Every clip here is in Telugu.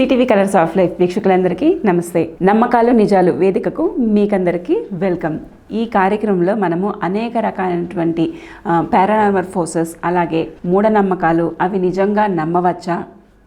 సిటీవీ కలర్స్ ఆఫ్ లైఫ్ వీక్షకులందరికీ నమస్తే. నమ్మకాలు నిజాలు వేదికకు మీకందరికీ వెల్కమ్. ఈ కార్యక్రమంలో మనము అనేక రకాలైనటువంటి పారానార్మల్ ఫోర్సెస్ అలాగే మూఢనమ్మకాలు అవి నిజంగా నమ్మవచ్చా?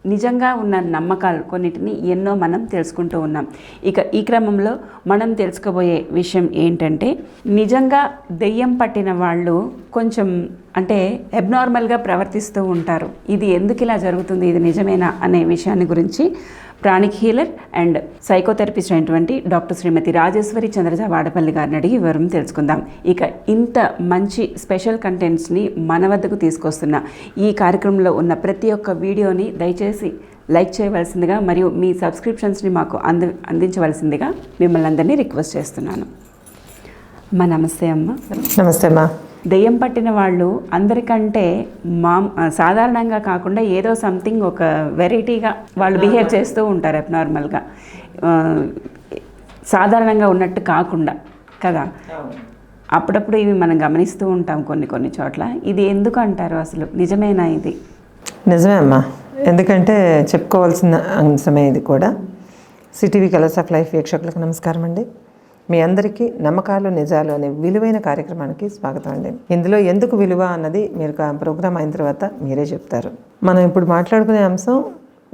నిజంగా ఉన్న నమ్మకాలు కొన్నిటిని ఎన్నో మనం తెలుసుకుంటూ ఉన్నాం. ఇక ఈ క్రమంలో మనం తెలుసుకోబోయే విషయం ఏంటంటే నిజంగా దెయ్యం పట్టిన వాళ్ళు కొంచెం అంటే అబ్నార్మల్గా ప్రవర్తిస్తూ ఉంటారు. ఇది ఎందుకు ఇలా జరుగుతుంది? ఇది నిజమేనా? అనే విషయాన్ని గురించి ప్రాణిక్ హీలర్ అండ్ సైకోథెరపిస్ట్ అయినటువంటి డాక్టర్ శ్రీమతి రాజేశ్వరి చంద్రజ వాడపల్లి గారిని అడిగి వివరం తెలుసుకుందాం. ఇక ఇంత మంచి స్పెషల్ కంటెంట్స్ని మన వద్దకు తీసుకొస్తున్న ఈ కార్యక్రమంలో ఉన్న ప్రతి ఒక్క వీడియోని దయచేసి లైక్ చేయవలసిందిగా మరియు మీ సబ్స్క్రిప్షన్స్ని మాకు అంది అందించవలసిందిగా మిమ్మల్ని అందరినీ రిక్వెస్ట్ చేస్తున్నాను. మా నమస్తే అమ్మ. నమస్తే అమ్మా. దెయ్యం పట్టిన వాళ్ళు అందరికంటే మా సాధారణంగా కాకుండా ఏదో సంథింగ్ ఒక వెరైటీగా వాళ్ళు బిహేవ్ చేస్తూ ఉంటారు అబ్నార్మల్గా. సాధారణంగా ఉన్నట్టు కాకుండా కదా? అప్పుడప్పుడు ఇవి మనం గమనిస్తూ ఉంటాం కొన్ని కొన్ని చోట్ల. ఇది ఎందుకు అంటారు అసలు? నిజమేనా ఇది? నిజమే అమ్మా. ఎందుకంటే చెప్పుకోవాల్సిన అంశమే ఇది కూడా. సిటీవీ కలర్స్ ఆఫ్ లైఫ్ వీక్షకులకు నమస్కారం అండి. మీ అందరికీ నమ్మకాలు నిజాలు అనే విలువైన కార్యక్రమానికి స్వాగతం అండి. ఇందులో ఎందుకు విలువ అన్నది మీరు ప్రోగ్రామ్ అయిన తర్వాత మీరే చెప్తారు. మనం ఇప్పుడు మాట్లాడుకునే అంశం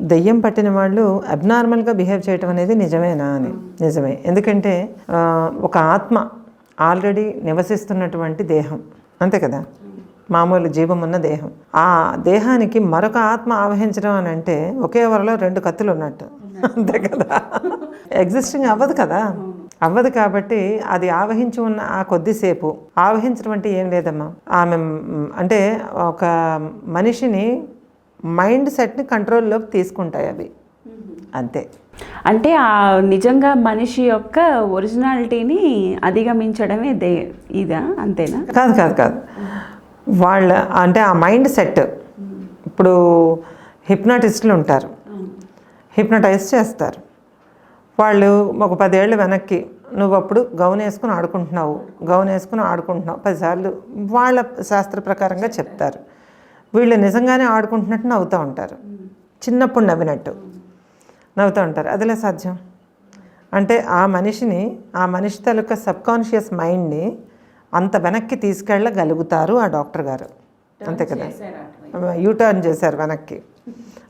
దెయ్యం పట్టిన వాళ్ళు అబ్నార్మల్గా బిహేవ్ చేయటం అనేది నిజమేనా అని. నిజమే. ఎందుకంటే ఒక ఆత్మ ఆల్రెడీ నివసిస్తున్నటువంటి దేహం. అంతే కదా? మామూలు జీవం ఉన్న దేహం. ఆ దేహానికి మరొక ఆత్మ ఆవహించడం అని అంటే ఒకే వరలో రెండు కత్తులు ఉన్నట్టు అంతే కదా? ఎగ్జిస్టింగ్ అవ్వదు కదా? అవ్వదు కాబట్టి అది ఆవహించి ఉన్న ఆ కొద్దిసేపు ఆవహించడం అంటే ఏం లేదమ్మా. ఆమె అంటే ఒక మనిషిని మైండ్ సెట్ని కంట్రోల్లోకి తీసుకుంటాయి అవి. అంతే. అంటే ఆ నిజంగా మనిషి యొక్క ఒరిజినాలిటీని అధిగమించడమే దే ఇదా? అంతేనా? కాదు కాదు కాదు. వాళ్ళ అంటే ఆ మైండ్ సెట్. ఇప్పుడు హిప్నాటిస్టులు ఉంటారు. హిప్నటైజ్ చేస్తారు. వాళ్ళు ఒక పదేళ్ళు వెనక్కి నువ్వు అప్పుడు గౌన్ వేసుకుని ఆడుకుంటున్నావు గౌన్ వేసుకుని ఆడుకుంటున్నావు. పదిసార్లు వాళ్ళ శాస్త్ర ప్రకారంగా చెప్తారు. వీళ్ళు నిజంగానే ఆడుకుంటున్నట్టు నవ్వుతూ ఉంటారు. చిన్నప్పుడు నవ్వినట్టు నవ్వుతూ ఉంటారు. అదిలే సాధ్యం? అంటే ఆ మనిషిని ఆ మనిషి తాలూకా సబ్కాన్షియస్ మైండ్ని అంత వెనక్కి తీసుకెళ్ళగలుగుతారు ఆ డాక్టర్ గారు. అంతే కదా? యూటర్న్ చేశారు వెనక్కి.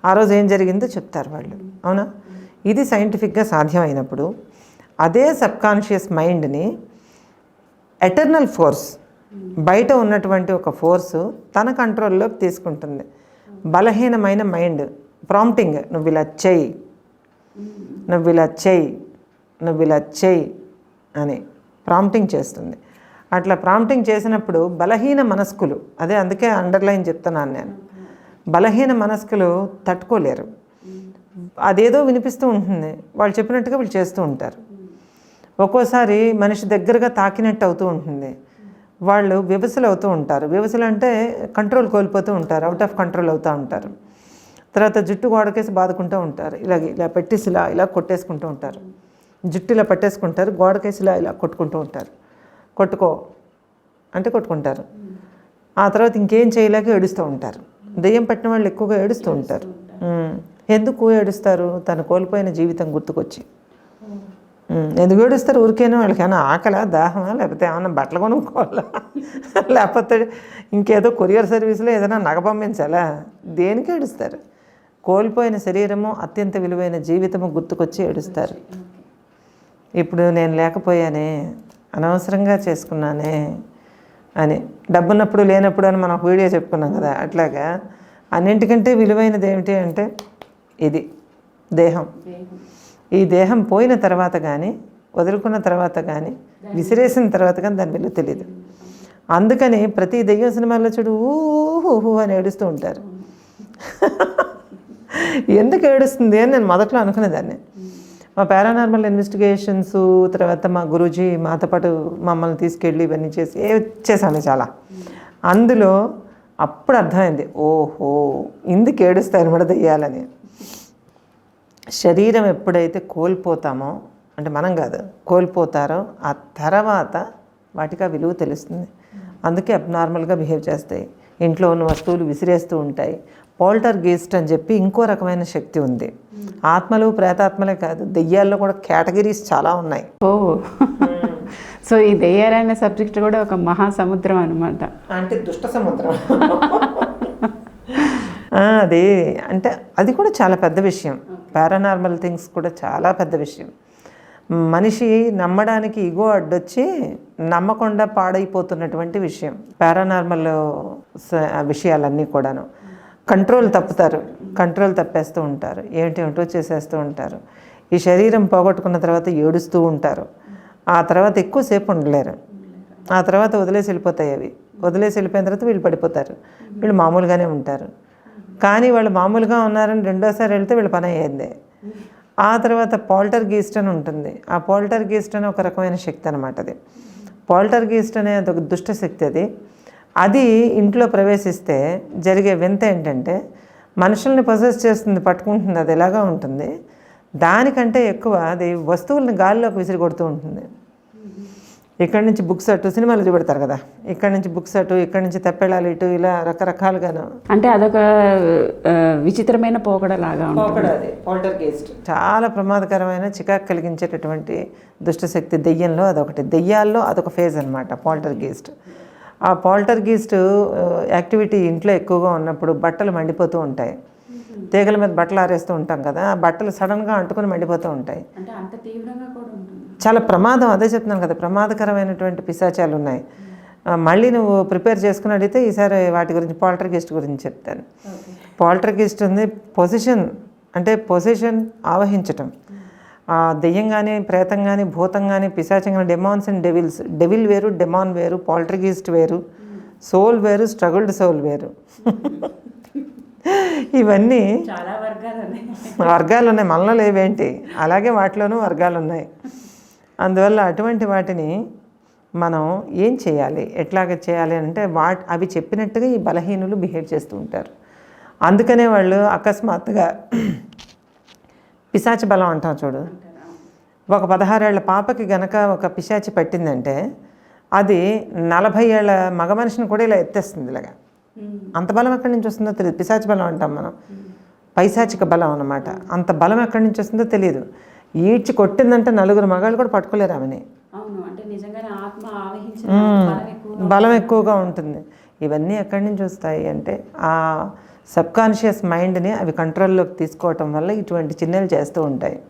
ఆ రోజు ఏం జరిగిందో చెప్తారు వాళ్ళు. అవునా? ఇది సైంటిఫిక్గా సాధ్యమైనప్పుడు అదే సబ్కాన్షియస్ మైండ్ని ఎటర్నల్ ఫోర్స్ బయట ఉన్నటువంటి ఒక ఫోర్సు తన కంట్రోల్లోకి తీసుకుంటుంది. బలహీనమైన మైండ్ ప్రాంప్టింగ్ నువ్వు ఇలా చెయ్యి నువ్వు ఇలా చెయ్యి నువ్వు ఇలా చెయ్యి అని ప్రాంప్టింగ్ చేస్తుంది. అట్లా ప్రాంప్టింగ్ చేసినప్పుడు బలహీన మనస్కులు అదే అందుకే అండర్లైన్ చెప్తున్నాను నేను బలహీన మనస్కులు తట్టుకోలేరు. అదేదో వినిపిస్తూ ఉంటుంది. వాళ్ళు చెప్పినట్టుగా వీళ్ళు చేస్తూ ఉంటారు. ఒక్కోసారి మనిషి దగ్గరగా తాకినట్టు అవుతూ ఉంటుంది. వాళ్ళు వివసలు అవుతూ ఉంటారు. వివసలు అంటే కంట్రోల్ కోల్పోతూ ఉంటారు. అవుట్ ఆఫ్ కంట్రోల్ అవుతూ ఉంటారు. తర్వాత జుట్టు గోడకేసి బాదుకుంటూ ఉంటారు. ఇలాగ ఇలా పెట్టేసి ఇలా ఇలా కొట్టేసుకుంటూ ఉంటారు. జుట్టు ఇలా పట్టేసుకుంటారు. గోడకేసి ఇలా ఇలా కొట్టుకుంటూ ఉంటారు. కొట్టుకో అంటే కొట్టుకుంటారు. ఆ తర్వాత ఇంకేం చేయలేక ఏడుస్తూ ఉంటారు. దెయ్యం పట్టిన వాళ్ళు ఎక్కువగా ఏడుస్తూ ఉంటారు. ఎందుకు ఏడుస్తారు? తను కోల్పోయిన జీవితం గుర్తుకొచ్చి. ఎందుకు ఏడుస్తారు? ఊరికేనా? వాళ్ళకి ఏమైనా ఆకలా దాహమా? లేకపోతే ఏమైనా బట్టలు కొనుక్కోవాలా? లేకపోతే ఇంకేదో కొరియర్ సర్వీస్లో ఏదైనా నగ పంపించాలా? దేనికి ఏడుస్తారు? కోల్పోయిన శరీరము అత్యంత విలువైన జీవితము గుర్తుకొచ్చి ఏడుస్తారు. ఇప్పుడు నేను లేకపోయానే అనవసరంగా చేసుకున్నానే అని. డబ్బున్నప్పుడు లేనప్పుడు అని మనం వీడియో చెప్పుకున్నాం కదా అట్లాగా. అన్నింటికంటే విలువైనది ఏమిటి అంటే ఇది దేహం. ఈ దేహం పోయిన తర్వాత కానీ వదులుకున్న తర్వాత కానీ విసిరేసిన తర్వాత కానీ దాని విలువ తెలియదు అందుకని ప్రతి దెయ్యం సినిమాల్లో చూడు ఊహు అని ఏడుస్తూ ఉంటారు. ఎందుకు ఏడుస్తుంది అని నేను మొదట్లో అనుకునేదాన్ని. మా పారానార్మల్ ఇన్వెస్టిగేషన్స్ తర్వాత మా గురూజీ మాతో పాటు మమ్మల్ని తీసుకెళ్ళి ఇవన్నీ చేసి ఏ చేశాను చాలా. అందులో అప్పుడు అర్థమైంది ఓహో ఇందుకు ఏడుస్తాయి అనమాట దెయ్యాలని. శరీరం ఎప్పుడైతే కోల్పోతామో అంటే మనం కాదు కోల్పోతారో ఆ తర్వాత వాటికి ఆ విలువ తెలుస్తుంది. అందుకే అబ్నార్మల్గా బిహేవ్ చేస్తాయి. ఇంట్లో ఉన్న వస్తువులు విసిరేస్తూ ఉంటాయి. పోల్టర్ గీస్ట్ అని చెప్పి ఇంకో రకమైన శక్తి ఉంది. ఆత్మలు ప్రేతాత్మలే కాదు దెయ్యాల్లో కూడా కేటగిరీస్ చాలా ఉన్నాయి. ఓ. సో ఈ దెయ్యాలనే సబ్జెక్ట్ కూడా ఒక మహాసముద్రం అనమాట అంటే దుష్ట సముద్రం. అది. అంటే అది కూడా చాలా పెద్ద విషయం. పారానార్మల్ థింగ్స్ కూడా చాలా పెద్ద విషయం. మనిషి నమ్మడానికి ఇగో అడ్డొచ్చి నమ్మకుండా పాడైపోతున్నటువంటి విషయం. పారానార్మల్ విషయాలన్నీ కూడాను. కంట్రోల్ తప్పుతారు. కంట్రోల్ తప్పేస్తూ ఉంటారు. ఏంటి చేసేస్తూ ఉంటారు. ఈ శరీరం పోగొట్టుకున్న తర్వాత ఏడుస్తూ ఉంటారు. ఆ తర్వాత ఎక్కువసేపు ఉండలేరు. ఆ తర్వాత వదిలేసి వెళ్ళిపోతాయి అవి. వదిలేసి వెళ్ళిపోయిన తర్వాత వీళ్ళు పడిపోతారు. వీళ్ళు మామూలుగానే ఉంటారు. కానీ వాళ్ళు మామూలుగా ఉన్నారని రెండోసారి వెళ్తే వీళ్ళు పని అయ్యింది. ఆ తర్వాత పాల్టర్ గీస్ట్ అని ఉంటుంది. ఆ పాల్టర్ గీస్ట్ అని ఒక రకమైన శక్తి అనమాట అది. పాల్టర్ గీస్ట్ అనే ఒక దుష్ట శక్తి అది. అది ఇంట్లో ప్రవేశిస్తే జరిగే వింత ఏంటంటే మనుషుల్ని ప్రొసెస్ చేస్తుంది పట్టుకుంటుంది అది ఎలాగా ఉంటుంది. దానికంటే ఎక్కువ అది వస్తువుల్ని గాలిలోకి విసిరి కొడుతూ ఉంటుంది. ఇక్కడి నుంచి బుక్స్ అటు సినిమాలు చూపెడతారు కదా. ఇక్కడి నుంచి బుక్స్ అటు ఇక్కడి నుంచి తెప్పెళ్ళాలి ఇటు ఇలా రకరకాలుగాను. అంటే అదొక విచిత్రమైన పోకడలాగా ఉంటుంది. చాలా ప్రమాదకరమైన చికాకు కలిగించేటటువంటి దుష్టశక్తి దెయ్యంలో అదొకటి. దెయ్యాల్లో అదొక ఫేజ్ అనమాట పాల్టర్ గీస్ట్ ఆ పాల్టర్ గీస్ట్ యాక్టివిటీ ఇంట్లో ఎక్కువగా ఉన్నప్పుడు బట్టలు మండిపోతూ ఉంటాయి. తీగల మీద బట్టలు ఆరేస్తూ ఉంటాం కదా ఆ బట్టలు సడన్గా అంటుకొని మండిపోతూ ఉంటాయి. చాలా ప్రమాదం అదే చెప్తున్నాను కదా ప్రమాదకరమైనటువంటి పిశాచాలు ఉన్నాయి. మళ్ళీ నువ్వు ప్రిపేర్ చేసుకుని అడిగితే ఈసారి వాటి గురించి పాల్టర్ గెస్ట్ గురించి చెప్తాను. పాల్టర్ గెస్ట్ ఉంది పొజిషన్ అంటే పొజిషన్ ఆవహించటం. ఆ, దెయ్యం కానీ ప్రేతం కానీ భూతం కానీ పిశాచం కానీ డెమాన్స్ అండ్ డెవిల్స్ డెవిల్ వేరు డెమాన్ వేరు పాల్టర్ గీస్ట్ వేరు సోల్ వేరు స్ట్రగుల్డ్ సోల్ వేరు. ఇవన్నీ చాలా వర్గాలు ఉన్నాయి వర్గాలు ఉన్నాయి మనలో లేవేంటి? అలాగే వాటిలోనూ వర్గాలు ఉన్నాయి అందువల్ల అటువంటి వాటిని మనం ఏం చేయాలి? ఎట్లాగ చేయాలి అంటే వా అవి చెప్పినట్టుగా ఈ బలహీనులు బిహేవ్ చేస్తూ ఉంటారు. అందుకనే వాళ్ళు అకస్మాత్తుగా పిశాచి బలం అంటాం చూడు. ఒక పదహారేళ్ళ పాపకి గనక ఒక పిశాచి పట్టిందంటే అది నలభై ఏళ్ళ మగ మనిషిని కూడా ఇలా ఎత్తేస్తుంది ఇలాగా. అంత బలం ఎక్కడి నుంచి వస్తుందో తెలియదు. పిశాచి బలం అంటాం మనం. పైశాచిక బలం అన్నమాట. అంత బలం ఎక్కడి నుంచి వస్తుందో తెలియదు. ఈడ్చి కొట్టిందంటే నలుగురు మగాళ్ళు కూడా పట్టుకోలేరు ఆమెని. ఎక్కువ బలం ఎక్కువగా ఉంటుంది. ఇవన్నీ ఎక్కడి నుంచి వస్తాయి అంటే ఆ సబ్కాన్షియస్ మైండ్ని అవి కంట్రోల్లోకి తీసుకోవటం వల్ల ఇటువంటి చిన్నలు చేస్తూ ఉంటాయి.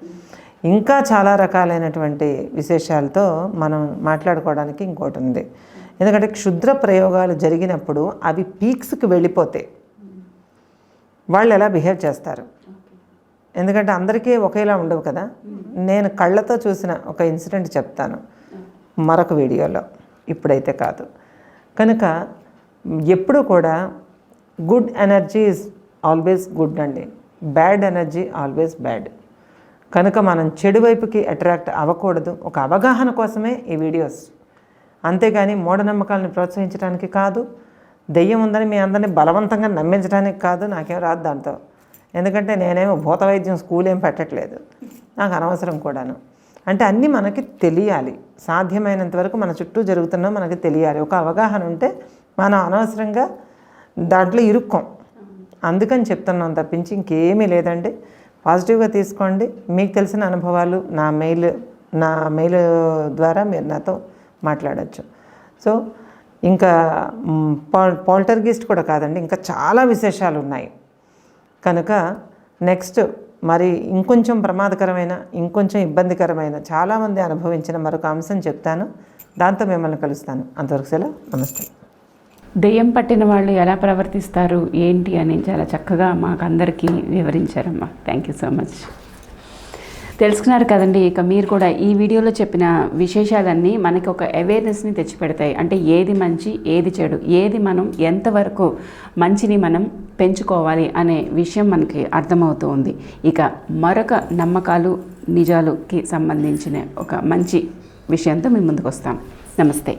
ఇంకా చాలా రకాలైనటువంటి విశేషాలతో మనం మాట్లాడుకోవడానికి ఇంకోటి ఉంది. ఎందుకంటే క్షుద్ర ప్రయోగాలు జరిగినప్పుడు అవి పీక్స్కి వెళ్ళిపోతాయి. వాళ్ళు ఎలా బిహేవ్ చేస్తారు? ఎందుకంటే అందరికీ ఒకేలా ఉండవు కదా? నేను కళ్ళతో చూసిన ఒక ఇన్సిడెంట్ చెప్తాను మరొక వీడియోలో. ఇప్పుడైతే కాదు. కనుక ఎప్పుడు కూడా good energy is always good అండి. Bad energy always bad. కనుక మనం చెడు వైపుకి అట్రాక్ట్ అవ్వకూడదు. ఒక అవగాహన కోసమే ఈ వీడియోస్. అంతేగాని మూఢనమ్మకాలను ప్రోత్సహించడానికి కాదు దెయ్యం ఉందని మీ అందరినీ బలవంతంగా నమ్మించడానికి కాదు నాకేం రాదు దాంతో. ఎందుకంటే నేనేమో భూత వైద్యం స్కూల్ ఏం పెట్టట్లేదు. నాకు అనవసరం కూడాను. అంటే అన్నీ మనకి తెలియాలి. సాధ్యమైనంత వరకు మన చుట్టూ జరుగుతున్నా మనకి తెలియాలి. ఒక అవగాహన ఉంటే మనం అనవసరంగా దాంట్లో ఇరుక్కోం. అందుకని చెప్తున్నాం తప్పించి ఇంకేమీ లేదండి. పాజిటివ్గా తీసుకోండి. మీకు తెలిసిన అనుభవాలు నా మెయిల్ నా మెయిల్ ద్వారా మీరు నాతో మాట్లాడచ్చు. సో ఇంకా మ్, పాల్టర్గిస్ట్ కూడా కాదండి ఇంకా చాలా విశేషాలు ఉన్నాయి కనుక నెక్స్ట్ మరి ఇంకొంచెం ప్రమాదకరమైన ఇంకొంచెం ఇబ్బందికరమైన చాలామంది అనుభవించిన మరొక అంశం చెప్తాను. దాంతో మిమ్మల్ని కలుస్తాను. అంతవరకు సెలవు. నమస్తే. దెయ్యం పట్టిన వాళ్ళు ఎలా ప్రవర్తిస్తారు? ఏంటి? అని చాలా చక్కగా మాకు అందరికీ వివరించారమ్మా. Thank you so much. తెలుసుకున్నారు కదండి. ఇక మీరు కూడా ఈ వీడియోలో చెప్పిన విశేషాలన్నీ మనకి ఒక అవేర్నెస్ని తెచ్చిపెడతాయి. అంటే ఏది మంచి ఏది చెడు ఏది మనం ఎంతవరకు మంచిని మనం పెంచుకోవాలి అనే విషయం మనకి అర్థమవుతూ ఉంది. ఇక మరొక నమ్మకాలు నిజాలుకి సంబంధించిన ఒక మంచి విషయంతో మేము ముందుకు వస్తాం. నమస్తే.